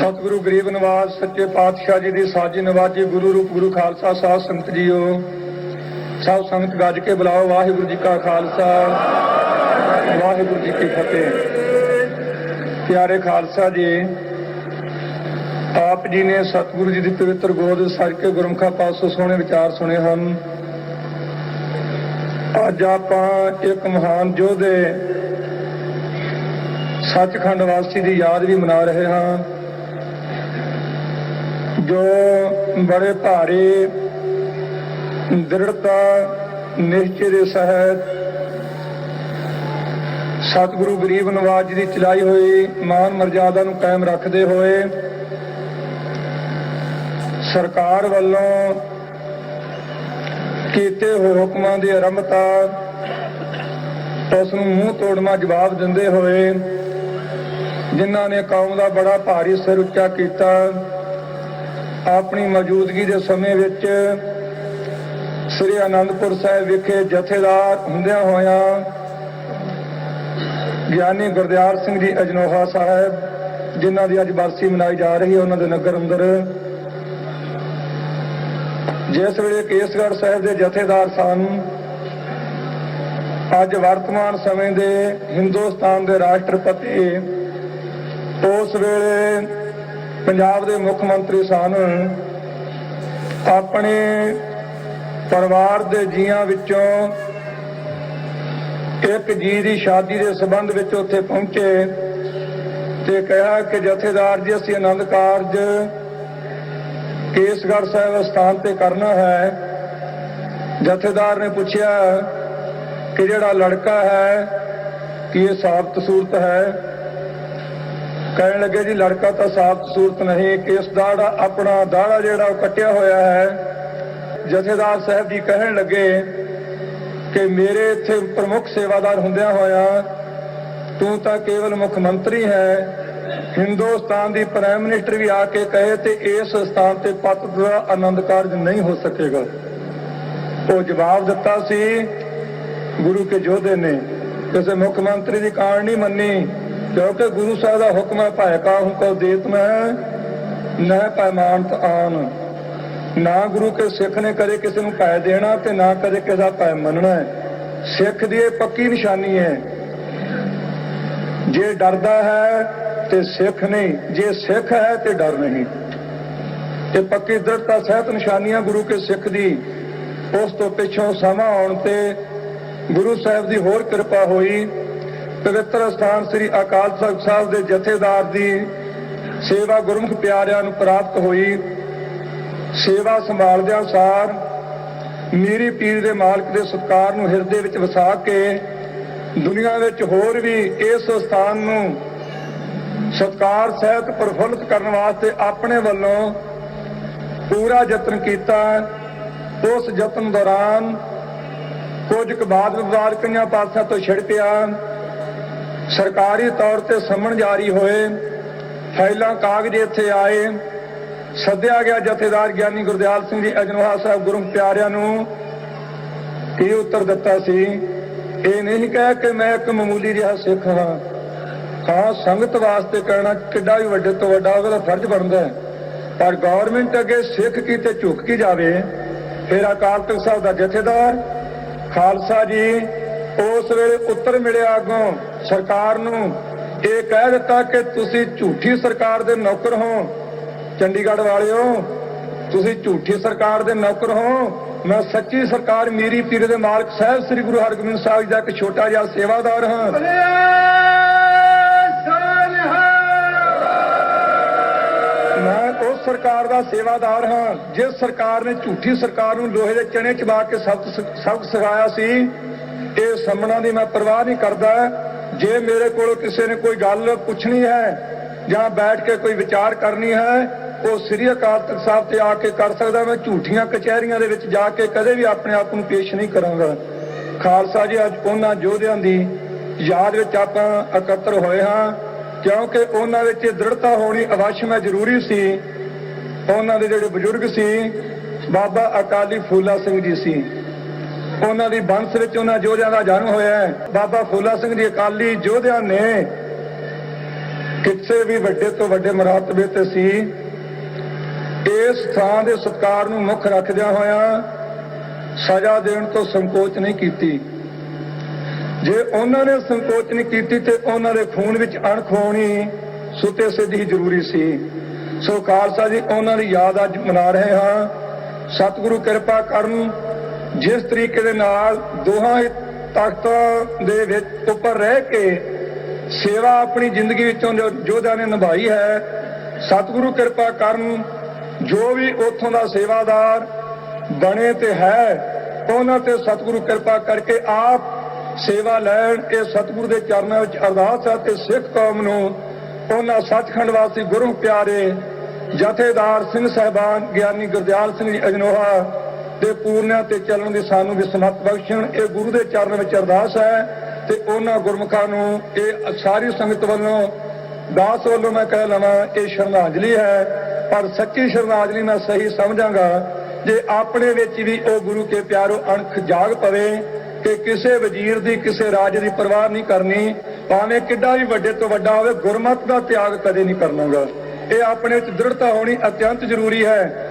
ਸਤਿਗੁਰੂ ਗਰੀਬ ਨਵਾਜ, ਸੱਚੇ ਪਾਤਸ਼ਾਹ ਜੀ ਦੀ ਸਾਜੀ ਨਵਾਜੀ, ਗੁਰੂ ਰੂਪ, ਗੁਰੂ ਖਾਲਸਾ ਸਾਹਿਬ ਸੰਗਤ ਜੀਓ। ਸਭ ਸੰਗਤ ਗੱਜ ਕੇ ਬੁਲਾਓ, ਵਾਹਿਗੁਰੂ ਜੀ ਕਾ ਖਾਲਸਾ, ਵਾਹਿਗੁਰੂ ਜੀ ਕੀ ਫਤਿਹ। ਪਿਆਰੇ ਖਾਲਸਾ ਜੀ, ਆਪ ਜੀ ਨੇ ਸਤਿਗੁਰੂ ਜੀ ਦੀ ਪਵਿੱਤਰ ਗੋਦ ਸਰ ਕੇ ਗੁਰਮਖਾ ਪਾਸੋਂ ਸੋਹਣੇ ਵਿਚਾਰ ਸੁਣੇ ਹਨ। ਅੱਜ ਆਪਾਂ ਇੱਕ ਮਹਾਨ ਯੋਧੇ ਸੱਚਖੰਡ ਵਾਸੀ ਦੀ ਯਾਦ ਵੀ ਮਨਾ ਰਹੇ ਹਾਂ। ਜੋ ਬੜੇ ਭਾਰੇ ਦ੍ਰਿੜਤਾ, ਨਿਸ਼ਚੇ ਦੇ ਸਹਿਤ ਸਤਿਗੁਰੂ ਗਰੀਬ ਨਵਾਜ ਜੀ ਦੀ ਚਲਾਈ ਹੋਈ ਮਾਨ ਮਰਜ਼ਾਦਾ ਨੂੰ ਕਾਇਮ ਰੱਖਦੇ ਹੋਏ ਸਰਕਾਰ ਵੱਲੋਂ ਕੀਤੇ ਹੋਏ ਹੁਕਮਾਂ ਦੀ ਆਰੰਭਤਾ ਉਸ ਨੂੰ ਮੂੰਹ ਤੋੜਮਾ ਜਵਾਬ ਦਿੰਦੇ ਹੋਏ ਜਿਨ੍ਹਾਂ ਨੇ ਕੌਮ ਦਾ ਬੜਾ ਭਾਰੀ ਸਿਰ ਉੱਚਾ ਕੀਤਾ ਆਪਣੀ ਮੌਜੂਦਗੀ ਦੇ ਸਮੇਂ ਵਿੱਚ ਸ੍ਰੀ ਅਨੰਦਪੁਰ ਸਾਹਿਬ ਵਿਖੇ ਜਥੇਦਾਰ ਹੁੰਦਿਆਂ ਹੋਇਆਂ ਗਿਆਨੀ ਗੁਰਦਿਆਰ ਸਿੰਘ ਜੀ ਅਜਨੋਹਾ ਸਾਹਿਬ, ਜਿਨ੍ਹਾਂ ਦੀ ਅੱਜ ਬਰਸੀ ਮਨਾਈ ਜਾ ਰਹੀ ਹੈ, ਉਹਨਾਂ ਦੇ ਨਗਰ ਅੰਦਰ। ਜਿਸ ਵੇਲੇ ਕੇਸਗੜ੍ਹ ਸਾਹਿਬ ਦੇ ਜਥੇਦਾਰ ਸਨ, ਅੱਜ ਵਰਤਮਾਨ ਸਮੇਂ ਦੇ ਹਿੰਦੁਸਤਾਨ ਦੇ ਰਾਸ਼ਟਰਪਤੀ, ਉਸ ਵੇਲੇ ਪੰਜਾਬ ਦੇ ਮੁੱਖ ਮੰਤਰੀ ਸਨ। ਆਪਣੇ ਪਰਿਵਾਰ ਦੇ ਜੀਆਂ ਵਿੱਚੋਂ ਇੱਕ ਜੀ ਦੀ ਸ਼ਾਦੀ ਦੇ ਸੰਬੰਧ ਵਿੱਚ ਉੱਥੇ ਪਹੁੰਚੇ ਤੇ ਕਿਹਾ ਕਿ ਜਥੇਦਾਰ ਜੀ, ਅਸੀਂ ਆਨੰਦ ਕਾਰਜ ਕੇਸਗੜ੍ਹ ਸਾਹਿਬ ਸਥਾਨ ਤੇ ਕਰਨਾ ਹੈ। ਜਥੇਦਾਰ ਨੇ ਪੁੱਛਿਆ ਕਿ ਜਿਹੜਾ ਲੜਕਾ ਹੈ, ਕਿ ਇਹ ਸਾਬਤ ਸੂਰਤ ਹੈ? ਕਹਿਣ ਲੱਗੇ ਜੀ, ਲੜਕਾ ਤਾਂ ਸਾਫ਼ ਸੂਰਤ ਨਹੀਂ ਕੇਸ ਦਾੜਾ, ਆਪਣਾ ਦਾੜਾ ਜਿਹੜਾ ਉਹ ਕੱਟਿਆ ਹੋਇਆ ਹੈ। ਜਥੇਦਾਰ ਸਾਹਿਬ ਜੀ ਕਹਿਣ ਲੱਗੇ ਕਿ ਮੇਰੇ ਇੱਥੇ ਪ੍ਰਮੁੱਖ ਸੇਵਾਦਾਰ ਹੁੰਦਿਆਂ ਹੋਇਆ ਤੂੰ ਤਾਂ ਕੇਵਲ ਮੁੱਖ ਮੰਤਰੀ ਹੈ। ਹਿੰਦੁਸਤਾਨ ਦੀ ਪ੍ਰਾਈਮ ਮਿਨਿਸਟਰ ਵੀ ਆ ਕੇ ਕਹੇ ਤੇ ਇਸ ਸਥਾਨ ਤੇ ਪਤ ਦਾ ਆਨੰਦ ਕਾਰਜ ਨਹੀਂ ਹੋ ਸਕੇਗਾ। ਉਹ ਜਵਾਬ ਦਿੱਤਾ ਸੀ, ਗੁਰੂ ਕੇ ਯੋਧੇ ਨੇ, ਕਿਸੇ ਮੁੱਖ ਮੰਤਰੀ ਦੀ ਕਾਣ ਨਹੀਂ ਮੰਨੀ। ਕਿਉਂਕਿ ਗੁਰੂ ਸਾਹਿਬ ਦਾ ਹੁਕਮ ਹੈ ਭਾਇ ਕਾਹੂ ਕੋ ਦੇਤ ਮੈਂ, ਨਾ ਪੈਮਾਨਤ ਆਨ। ਨਾ ਗੁਰੂ ਕੇ ਸਿੱਖ ਨੇ ਕਦੇ ਕਿਸੇ ਨੂੰ ਪੈ ਦੇਣਾ ਤੇ ਨਾ ਕਦੇ ਕਿਸੇ ਦਾ ਪੈ ਮੰਨਣਾ ਸਿੱਖ ਦੀ ਇਹ ਪੱਕੀ ਨਿਸ਼ਾਨੀ ਹੈ। ਜੇ ਡਰਦਾ ਹੈ ਤੇ ਸਿੱਖ ਨਹੀਂ, ਜੇ ਸਿੱਖ ਹੈ ਤੇ ਡਰ ਨਹੀਂ। ਤੇ ਪੱਕੀ ਦ੍ਰਿੜਤਾ ਸਹਿਤ ਨਿਸ਼ਾਨੀਆਂ ਗੁਰੂ ਕੇ ਸਿੱਖ ਦੀ, ਉਸ ਤੋਂ ਪਿੱਛੋਂ ਸਮਾਂ ਆਉਣ ਤੇ ਗੁਰੂ ਸਾਹਿਬ ਦੀ ਹੋਰ ਕਿਰਪਾ ਹੋਈ। ਪਵਿੱਤਰ ਸਥਾਨ ਸ੍ਰੀ ਅਕਾਲ ਤਖਤ ਸਾਹਿਬ ਦੇ ਜਥੇਦਾਰ ਦੀ ਸੇਵਾ ਗੁਰਮੁਖ ਪਿਆਰਿਆਂ ਨੂੰ ਪ੍ਰਾਪਤ ਹੋਈ। ਸੇਵਾ ਸੰਭਾਲਦਿਆਂ ਸਾਰ ਮੀਰੀ ਪੀਰ ਦੇ ਮਾਲਕ ਦੇ ਸਤਕਾਰ ਨੂੰ ਹਿਰਦੇ ਵਿੱਚ ਵਸਾ ਕੇ ਦੁਨੀਆ ਵਿੱਚ ਹੋਰ ਵੀ ਇਸ ਸਥਾਨ ਨੂੰ ਸਤਕਾਰ, ਸਹਿਤ ਪ੍ਰਫੁੱਲਤ ਕਰਨ ਵਾਸਤੇ ਆਪਣੇ ਵੱਲੋਂ ਪੂਰਾ ਯਤਨ ਕੀਤਾ। ਉਸ ਯਤਨ ਦੌਰਾਨ ਕੁਝ ਕਬਾਦ ਬਾਦ ਵਿਵਾਦ ਕਈਆਂ ਪਾਸਿਆਂ ਤੋਂ ਛਿੜ ਪਿਆ। ਸਰਕਾਰੀ ਤੌਰ ਤੇ ਸਮਣ ਜਾਰੀ ਹੋਏ, ਫਾਈਲਾਂ, ਕਾਗਜ਼ ਇੱਥੇ ਆਏ। ਸੱਦਿਆ ਗਿਆ ਜਥੇਦਾਰ ਗਿਆਨੀ ਗੁਰਦਿਆਲ ਸਿੰਘ ਜੀ ਅਜਨੋਹਾ ਸਾਹਿਬ ਗੁਰੂ ਪਿਆਰਿਆਂ ਨੂੰ। ਇਹ ਉੱਤਰ ਦਿੱਤਾ ਸੀ? ਇਹ ਨਹੀਂ ਕਹਿ ਕਿ ਮੈਂ ਇੱਕ ਮਾਮੂਲੀ ਜਿਹਾ ਸਿੱਖ ਹਾਂ। ਹਾਂ, ਸੰਗਤ ਵਾਸਤੇ ਕਹਿਣਾ ਕਿੱਡਾ ਵੀ ਵੱਡੇ ਤੋਂ ਵੱਡਾ ਉਹਦਾ ਫਰਜ਼ ਬਣਦਾ ਹੈ। ਪਰ ਗਵਰਨਮੈਂਟ ਅੱਗੇ ਸਿੱਖ ਕੀ ਤੇ ਝੁਕ ਕੀ ਜਾਵੇ? ਫਿਰ ਅਕਾਲ ਤਖਤ ਸਾਹਿਬ ਦਾ ਜਥੇਦਾਰ ਖਾਲਸਾ ਜੀ, ਉਸ ਵੇਲੇ ਉੱਤਰ ਮਿਲਿਆ ਅੱਗੋਂ। ਸਰਕਾਰ ਨੂੰ ਇਹ ਕਹਿ ਦਿੱਤਾ ਕਿ ਤੁਸੀਂ ਝੂਠੀ ਸਰਕਾਰ ਦੇ ਨੌਕਰ ਹੋ। ਚੰਡੀਗੜ੍ਹ ਵਾਲਿਓ, ਤੁਸੀਂ ਝੂਠੀ ਸਰਕਾਰ ਦੇ ਨੌਕਰ ਹੋ। ਮੈਂ ਸੱਚੀ ਸਰਕਾਰ ਮੇਰੀ ਪੀਰ ਦੇ ਮਾਲਕ ਸਾਹਿਬ ਸ੍ਰੀ ਗੁਰੂ ਹਰਗੋਬਿੰਦ ਸਾਹਿਬ ਜੀ ਦਾ ਇੱਕ ਛੋਟਾ ਜਿਹਾ ਸੇਵਾਦਾਰ ਹਾਂ। ਮੈਂ ਉਸ ਸਰਕਾਰ ਦਾ ਸੇਵਾਦਾਰ ਹਾਂ, ਜਿਸ ਸਰਕਾਰ ਨੇ ਝੂਠੀ ਸਰਕਾਰ ਨੂੰ ਲੋਹੇ ਦੇ ਚਣੇ ਚਬਾ ਕੇ ਸਬਕ ਸਬਕ ਸਿਖਾਇਆ ਸੀ। ਇਹ ਸੰਮਣਾ ਦੀ ਮੈਂ ਪਰਵਾਹ ਨਹੀਂ ਕਰਦਾ। ਜੇ ਮੇਰੇ ਕੋਲ ਕਿਸੇ ਨੇ ਕੋਈ ਗੱਲ ਪੁੱਛਣੀ ਹੈ ਜਾਂ ਬੈਠ ਕੇ ਕੋਈ ਵਿਚਾਰ ਕਰਨੀ ਹੈ, ਉਹ ਸ੍ਰੀ ਅਕਾਲ ਤਖਤ ਸਾਹਿਬ ਤੇ ਆ ਕੇ ਕਰ ਸਕਦਾ। ਮੈਂ ਝੂਠੀਆਂ ਕਚਹਿਰੀਆਂ ਦੇ ਵਿੱਚ ਜਾ ਕੇ ਕਦੇ ਵੀ ਆਪਣੇ ਆਪ ਨੂੰ ਪੇਸ਼ ਨਹੀਂ ਕਰਾਂਗਾ। ਖਾਲਸਾ ਜੀ, ਅੱਜ ਉਹਨਾਂ ਯੋਧਿਆਂ ਦੀ ਯਾਦ ਵਿੱਚ ਆਪਾਂ ਇਕੱਤਰ ਹੋਏ ਹਾਂ, ਕਿਉਂਕਿ ਉਹਨਾਂ ਵਿੱਚ ਦ੍ਰਿੜਤਾ ਹੋਣੀ ਅਵਸ਼ ਮੈਂ ਜ਼ਰੂਰੀ ਸੀ। ਉਹਨਾਂ ਦੇ ਜਿਹੜੇ ਬਜ਼ੁਰਗ ਸੀ, ਬਾਬਾ ਅਕਾਲੀ ਫੂਲਾ ਸਿੰਘ ਜੀ ਸੀ। ਉਹਨਾਂ ਦੀ ਬੰਸ ਵਿੱਚ ਉਹਨਾਂ ਯੋਧਿਆਂ ਦਾ ਜਨਮ ਹੋਇਆ ਹੈ। ਬਾਬਾ ਫੂਲਾ ਸਿੰਘ ਜੀ ਅਕਾਲੀ ਯੋਧਿਆਂ ਨੇ ਕਿਸੇ ਵੀ ਵੱਡੇ ਤੋਂ ਵੱਡੇ ਮਰਾਤਬੇ ਤੇ ਸੀ। ਇਸ ਥਾਂ ਦੇ ਸਤਕਾਰ ਨੂੰ ਮੁੱਖ ਰੱਖਦਿਆਂ ਹੋਇਆਂ ਸਜ਼ਾ ਦੇਣ ਤੋਂ ਸੰਕੋਚ ਨਹੀਂ ਕੀਤੀ। ਜੇ ਉਹਨਾਂ ਨੇ ਸੰਕੋਚ ਨਹੀਂ ਕੀਤੀ ਤੇ ਉਹਨਾਂ ਦੇ ਖੂਨ ਵਿੱਚ ਅਣਖ ਹੋਣੀ ਸੁਤੇ ਸਿੱਧੀ ਜ਼ਰੂਰੀ ਸੀ। ਸੋ ਖਾਲਸਾ ਜੀ, ਉਹਨਾਂ ਦੀ ਯਾਦ ਅੱਜ ਮਨਾ ਰਹੇ ਹਾਂ। ਸਤਿਗੁਰੂ ਕਿਰਪਾ ਕਰਨ ਜਿਸ ਤਰੀਕੇ ਦੇ ਨਾਲ ਦੋਹਾਂ ਤਾਕਤਾਂ ਦੇ ਵਿੱਚ ਉੱਪਰ ਰਹਿ ਕੇ ਸੇਵਾ ਆਪਣੀ ਜ਼ਿੰਦਗੀ ਵਿੱਚੋਂ ਜੋ ਯੋਧਿਆਂ ਨੇ ਨਿਭਾਈ ਹੈ, ਸਤਿਗੁਰੂ ਕਿਰਪਾ ਕਰਨ ਜੋ ਵੀ ਉੱਥੋਂ ਦਾ ਸੇਵਾਦਾਰ ਬਣੇ ਤੇ ਹੈ, ਉਹਨਾਂ ਤੇ ਸਤਿਗੁਰੂ ਕਿਰਪਾ ਕਰਕੇ ਆਪ ਸੇਵਾ ਲੈਣ ਇਹ ਸਤਿਗੁਰੂ ਦੇ ਚਰਨਾਂ ਵਿੱਚ ਅਰਦਾਸ ਹੈ ਤੇ ਸਿੱਖ ਕੌਮ ਨੂੰ ਉਹਨਾਂ ਸੱਚਖੰਡ ਵਾਸੀ ਗੁਰੂ ਪਿਆਰੇ ਜਥੇਦਾਰ ਸਿੰਘ ਸਹਿਬਾਨ ਗਿਆਨੀ ਗੁਰਦਿਆਲ ਸਿੰਘ ਜੀ ਅਜਨੋਹਾ ਦੇ ਪੂਰਨਿਆਂ ਤੇ ਚੱਲਣ ਦੀ ਸਾਨੂੰ ਵੀ ਸਮਤ ਬਖਸ਼ਣ। ਇਹ ਗੁਰੂ ਦੇ ਚਰਨ ਵਿੱਚ ਅਰਦਾਸ ਹੈ ਤੇ ਉਹਨਾਂ ਗੁਰਮੁਖਾਂ ਨੂੰ ਇਹ ਸਾਰੀ ਸੰਗਤ ਵੱਲੋਂ, ਦਾਸ ਵੱਲੋਂ ਮੈਂ ਕਹਿ ਲਵਾਂ, ਇਹ ਸ਼ਰਧਾਂਜਲੀ ਹੈ। ਪਰ ਸੱਚੀ ਸ਼ਰਧਾਂਜਲੀ ਮੈਂ ਸਹੀ ਸਮਝਾਂਗਾ ਜੇ ਆਪਣੇ ਵਿੱਚ ਵੀ ਉਹ ਗੁਰੂ ਕੇ ਪਿਆਰੋ ਅਣਖ ਜਾਗ ਪਵੇ ਕਿ ਕਿਸੇ ਵਜ਼ੀਰ ਦੀ, ਕਿਸੇ ਰਾਜ ਦੀ ਪਰਵਾਹ ਨਹੀਂ ਕਰਨੀ, ਭਾਵੇਂ ਕਿੱਡਾ ਵੀ ਵੱਡੇ ਤੋਂ ਵੱਡਾ ਹੋਵੇ, ਗੁਰਮਤ ਦਾ ਤਿਆਗ ਕਦੇ ਨਹੀਂ ਕਰਨਾਗਾ ਇਹ ਆਪਣੇ ਵਿੱਚ ਦ੍ਰਿੜਤਾ ਹੋਣੀ ਅਤਿਅੰਤ ਜ਼ਰੂਰੀ ਹੈ।